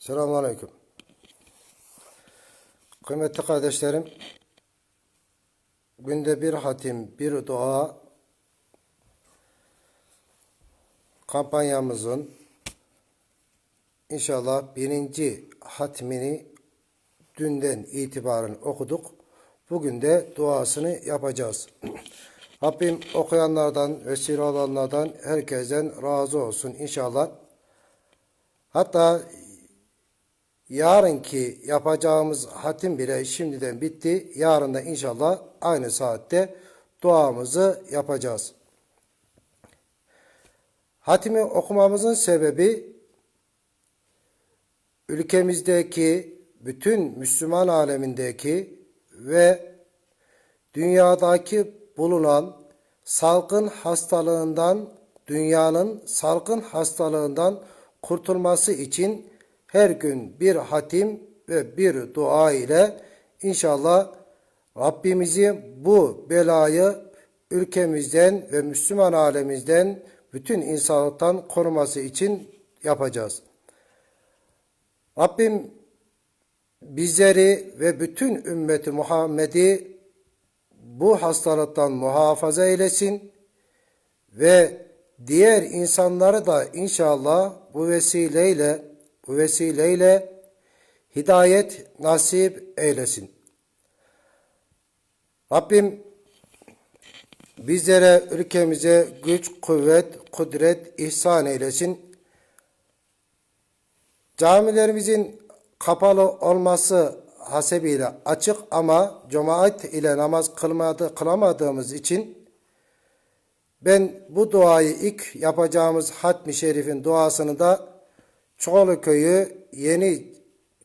Selamünaleyküm. Kıymetli kardeşlerim, günde bir hatim, bir dua kampanyamızın inşallah birinci hatmini dünden itibaren okuduk. Bugün de duasını yapacağız. Rabbim okuyanlardan, vesile olanlardan herkesten razı olsun inşallah. Hatta yarınki yapacağımız hatim bile şimdiden bitti. Yarın da inşallah aynı saatte duamızı yapacağız. Hatimi okumamızın sebebi ülkemizdeki bütün Müslüman alemindeki ve dünyadaki bulunan salgın hastalığından dünyanın salgın hastalığından kurtulması için her gün bir hatim ve bir dua ile inşallah Rabbimizi bu belayı ülkemizden ve Müslüman alemimizden bütün insanlıktan koruması için yapacağız. Rabbim bizleri ve bütün ümmeti Muhammed'i bu hastalıktan muhafaza eylesin ve diğer insanları da inşallah bu vesileyle bu vesileyle hidayet nasip eylesin. Rabbim bizlere, ülkemize güç, kuvvet, kudret ihsan eylesin. Camilerimizin kapalı olması hasebiyle açık ama cemaat ile namaz kılmadı, kılamadığımız için ben bu duayı ilk yapacağımız Hatmi Şerif'in duasını da Çoğulu Köyü yeni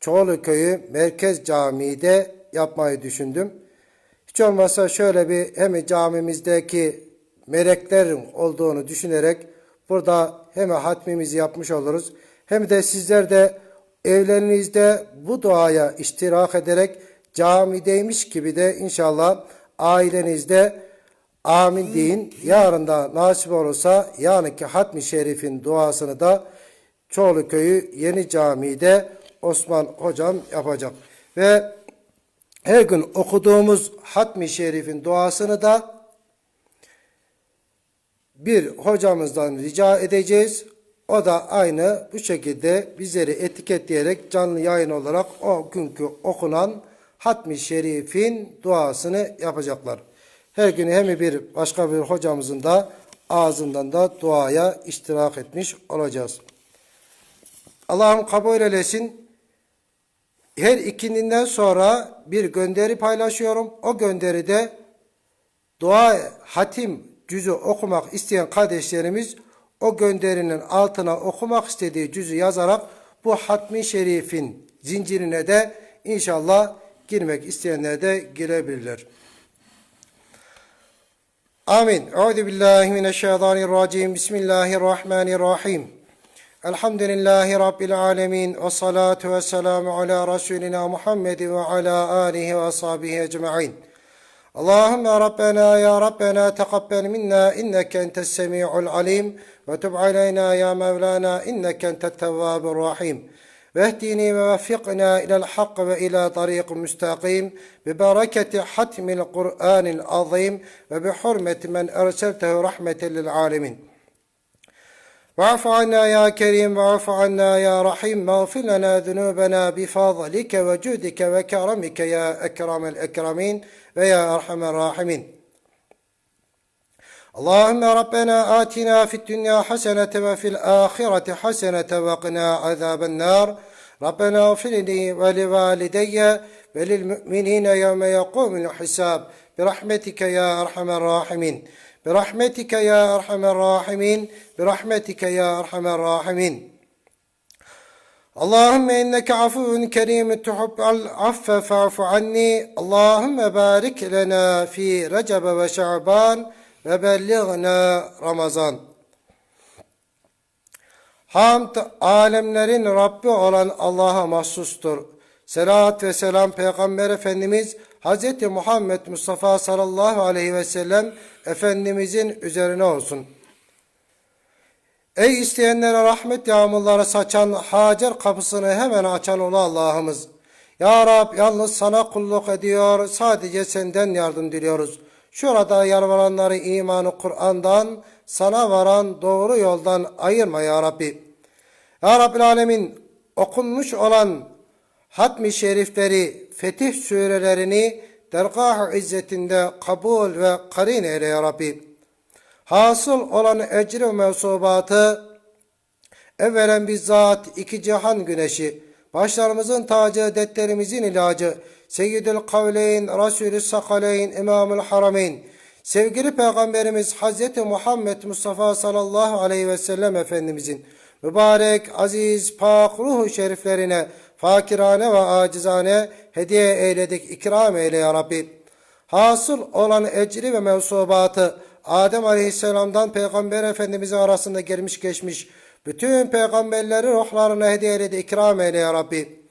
Çoğulu Köyü Merkez Camii'de yapmayı düşündüm. Hiç olmazsa şöyle bir hem camimizdeki meleklerin olduğunu düşünerek burada hem hatmimizi yapmış oluruz hem de sizler de evlerinizde bu duaya iştirak ederek camideymiş gibi de inşallah ailenizde amin deyin. Yarın da nasip olursa yarınki hatmi şerifin duasını da Çoğulu Köyü Yeni Camii'de Osman Hocam yapacak. Ve her gün okuduğumuz hatmi şerifin duasını da bir hocamızdan rica edeceğiz. O da aynı bu şekilde bizleri etiketleyerek canlı yayın olarak o günkü okunan hatmi şerifin duasını yapacaklar. Her gün hem bir başka bir hocamızın da ağzından da duaya iştirak etmiş olacağız. Allah'ım kabul eylesin. Her ikindinden sonra bir gönderi paylaşıyorum. O gönderide dua hatim cüzü okumak isteyen kardeşlerimiz o gönderinin altına okumak istediği cüzü yazarak bu hatmi şerifin zincirine de inşallah girmek isteyenler de girebilirler. Amin. Euzu billahi mineşşeytanirracim. Bismillahirrahmanirrahim. Elhamdülillahi Rabbil alemin ve salatu ve selamu ala Resulina Muhammed ve ala alihi ve sahbihi ecma'in. Allahümme Rabbena ya Rabbena tekabbel minna inneke entes semi'ul alim ve tub aleyna ya Mevlana inneke entet tevvabur rahim. Vehdini ve veffikna ilel hak ve ila tariq müstakim bi bereketi hatmil Kur'anil azim ve bi hurmeti men erseltehu rahmeten lil alemin. واعف عنا يا كريم واعف عنا يا رحيم واغفر لنا ذنوبنا بفضلك وجودك وكرمك يا أكرم الأكرمين ويا أرحم الراحمين. اللهم ربنا آتنا في الدنيا حسنة وفي الآخرة حسنة وقنا عذاب النار. ربنا اغفر لي ولوالدي وللمؤمنين يوم يقوم الحساب. برحمتك يا أرحم الراحمين. برحمتك يا أرحم الراحمين برحمتك يا أرحم الراحمين اللهم إنك عفو كريم تحب العفو فاعف عني اللهم بارك لنا في رجب وشعبان وبلغنا رمضان Hamd alemlerin Rabbi olan Allah'a mahsustur. Selat ve selam Peygamber Efendimiz Hz. Muhammed Mustafa sallallahu aleyhi ve sellem Efendimizin üzerine olsun. Ey isteyenlere rahmet yağmurları saçan Hacer kapısını hemen açan ola Allah'ımız. Ya Rab yalnız sana kulluk ediyor, sadece senden yardım diliyoruz. Şurada yalvaranları imanı Kur'an'dan, sana varan doğru yoldan ayırma ya Rabbi. Ya Rabbil Alemin okunmuş olan hatmi şerifleri, fetih surelerini dergah-ı izzetinde kabul ve karin eyle ya Rabbi. Hasıl olan ecri ve mensubatı evvelen bizzat iki cihan güneşi, başlarımızın tacı, dertlerimizin ilacı, Seyyidül Kavleyn, Resulü Sakaleyn, İmamül Harameyn, sevgili Peygamberimiz Hazreti Muhammed Mustafa sallallahu aleyhi ve sellem Efendimizin mübarek, aziz, pak ruhu şeriflerine fakirane ve acizane hediye eyledik, ikram eyle ya Rabbi. Hasıl olan ecri ve mensubatı Adem Aleyhisselam'dan Peygamber Efendimizin arasında gelmiş geçmiş bütün peygamberleri ruhlarına hediye eyledi, ikram eyle ya Rabbi.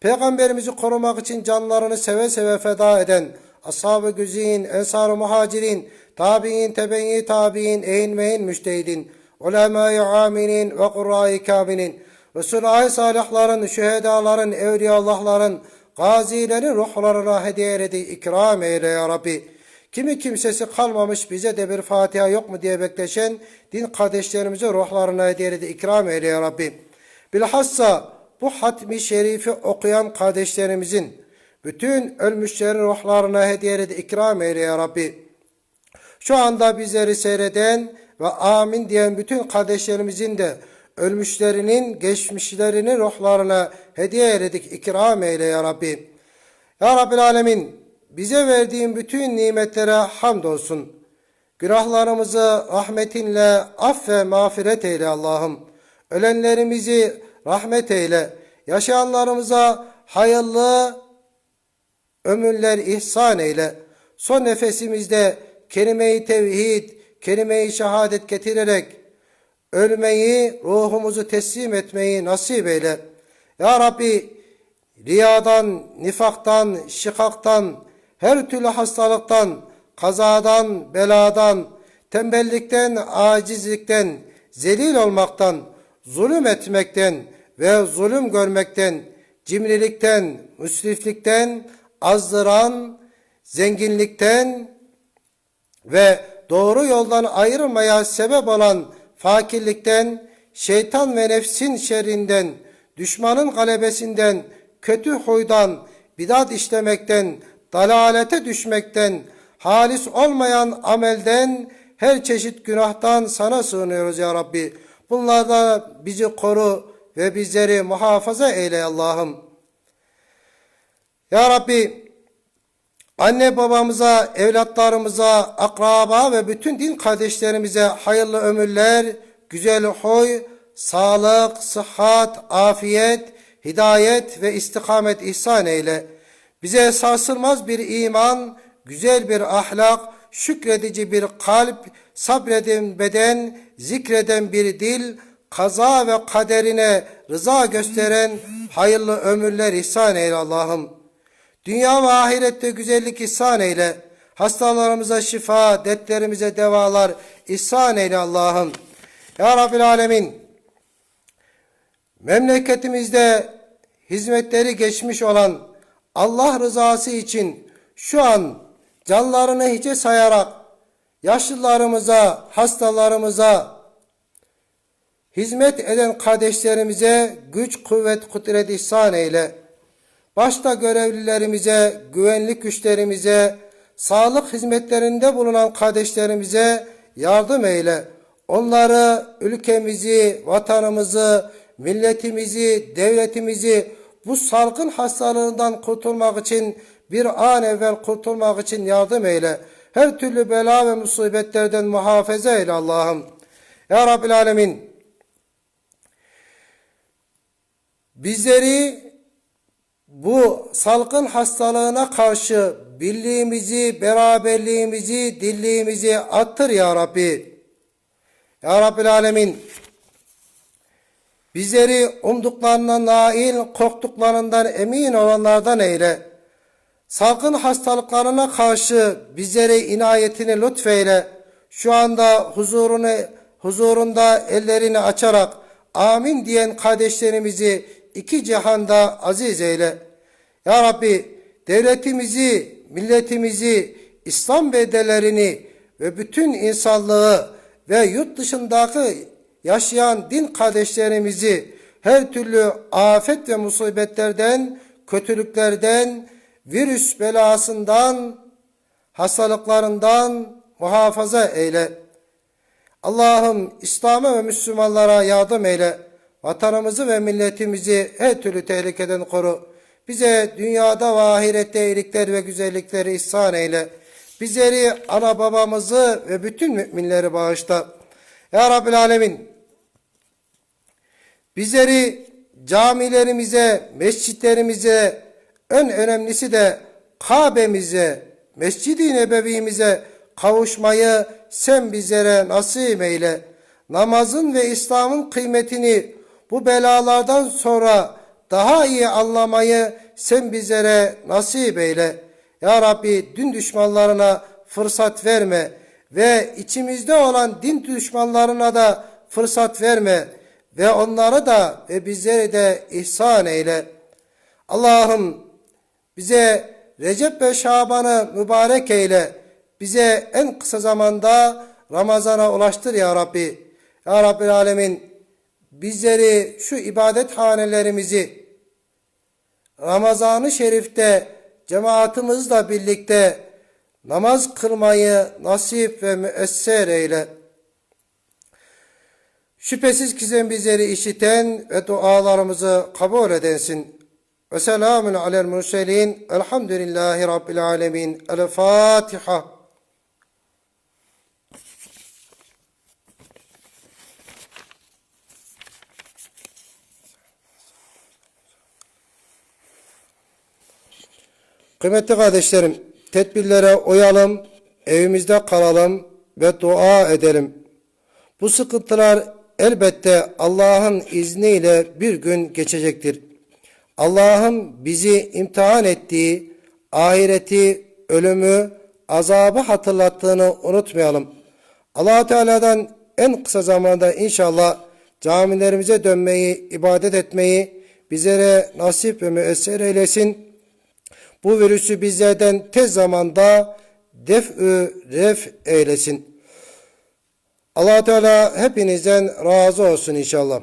Peygamberimizi korumak için canlarını seve seve feda eden ashab-ı güzin, ensar-ı muhacirin, tabi'in, tebe-i tabi'in, eyn meyn müştehidin, ulema-i aminin ve kurra-i kaminin, Resulü salihların, şühedaların, evliyallahların, gazilerin ruhlarına hediye eyledi, ikram eyle ya Rabbi. Kimi kimsesi kalmamış bize de bir Fatiha yok mu diye bekleşen din kardeşlerimize ruhlarına hediye eyledi, ikram eyle ya Rabbi. Bilhassa bu hatmi şerifi okuyan kardeşlerimizin bütün ölmüşlerin ruhlarına hediye eyledi, ikram eyle ya Rabbi. Şu anda bizleri seyreden ve amin diyen bütün kardeşlerimizin de ölmüşlerinin, geçmişlerinin ruhlarına hediye eyledik, ikram eyle ya Rabbi. Ya Rabbil Alemin, bize verdiğin bütün nimetlere hamdolsun. Günahlarımızı rahmetinle aff ve mağfiret eyle Allah'ım. Ölenlerimizi rahmet eyle. Yaşayanlarımıza hayırlı ömürler ihsan eyle. Son nefesimizde kelime-i tevhid, kelime-i şehadet getirerek ölmeyi, ruhumuzu teslim etmeyi nasip eyle. Ya Rabbi riyadan, nifaktan, şikaktan, her türlü hastalıktan, kazadan, beladan, tembellikten, acizlikten, zelil olmaktan, zulüm etmekten ve zulüm görmekten, cimrilikten, müsriflikten, azdıran, zenginlikten ve doğru yoldan ayrılmaya sebep olan fakirlikten, şeytan ve nefsin şerrinden, düşmanın galebesinden, kötü huydan, bidat işlemekten, dalalete düşmekten, halis olmayan amelden, her çeşit günahtan sana sığınıyoruz ya Rabbi. Bunlardan bizi koru ve bizleri muhafaza eyle Allah'ım. Ya Rabbi, anne babamıza, evlatlarımıza, akraba ve bütün din kardeşlerimize hayırlı ömürler, güzel huy, sağlık, sıhhat, afiyet, hidayet ve istikamet ihsan eyle. Bize sarsılmaz bir iman, güzel bir ahlak, şükredici bir kalp, sabreden beden, zikreden bir dil, kaza ve kaderine rıza gösteren hayırlı ömürler ihsan eyle Allah'ım. Dünya ve ahirette güzellik ihsan eyle. Hastalarımıza şifa, dertlerimize devalar ihsan eyle Allah'ım. Ya Rabbil Alemin, memleketimizde hizmetleri geçmiş olan Allah rızası için şu an canlarını hiçe sayarak yaşlılarımıza, hastalarımıza, hizmet eden kardeşlerimize güç, kuvvet, kudret ihsan eyle. Başta görevlilerimize, güvenlik güçlerimize, sağlık hizmetlerinde bulunan kardeşlerimize yardım eyle. Onları, ülkemizi, vatanımızı, milletimizi, devletimizi bu salgın hastalığından kurtulmak için bir an evvel kurtulmak için yardım eyle. Her türlü bela ve musibetlerden muhafaza eyle Allah'ım. Ya Rabbil Alemin bizleri bu salgın hastalığına karşı birliğimizi, beraberliğimizi, dirliğimizi attır ya Rabbi. Ya Rabbil Alemin bizleri umduklarına nail, korktuklarından emin olanlardan eyle. Salgın hastalıklarına karşı bizlere inayetini lütfeyle. Şu anda huzurunu huzurunda ellerini açarak amin diyen kardeşlerimizi iki cihanda aziz eyle. Ya Rabbi devletimizi, milletimizi, İslam bedellerini ve bütün insanlığı ve yurt dışındaki yaşayan din kardeşlerimizi her türlü afet ve musibetlerden, kötülüklerden, virüs belasından, hastalıklarından muhafaza eyle. Allah'ım İslam'a ve Müslümanlara yardım eyle. Vatanımızı ve milletimizi her türlü tehlikeden koru. Bize dünyada ve ahirette iyilikler ve güzellikleri ihsan eyle. Bizleri, ana babamızı ve bütün müminleri bağışla. Ya Rabbil Alemin, bizleri camilerimize, mescitlerimize, en önemlisi de Kabe'mize, Mescid-i Nebevimize kavuşmayı sen bizlere nasip eyle. Namazın ve İslam'ın kıymetini bu belalardan sonra daha iyi anlamayı sen bizlere nasip eyle. Ya Rabbi din düşmanlarına fırsat verme ve içimizde olan din düşmanlarına da fırsat verme ve onları da ve bizleri de ihsan eyle. Allah'ım bize Recep ve Şaban'ı mübarek eyle. Bize en kısa zamanda Ramazan'a ulaştır ya Rabbi. Ya Rabbi Alemin bizleri şu ibadet hanelerimizi Ramazan-ı Şerif'te cemaatimizle birlikte namaz kılmayı nasip ve müesser eyle. Şüphesiz ki sen bizleri işiten ve dualarımızı kabul edensin. Ve selamun alel murselin. Elhamdülillahi Rabbil alemin. El Fatiha. Kıymetli kardeşlerim, tedbirlere uyalım, evimizde kalalım ve dua edelim. Bu sıkıntılar elbette Allah'ın izniyle bir gün geçecektir. Allah'ın bizi imtihan ettiği ahireti, ölümü, azabı hatırlattığını unutmayalım. allah Teala'dan en kısa zamanda inşallah camilerimize dönmeyi, ibadet etmeyi bizlere nasip ve müesser eylesin. Bu virüsü bizlerden tez zamanda def-ü ref eylesin. allah Teala hepinizden razı olsun inşallah.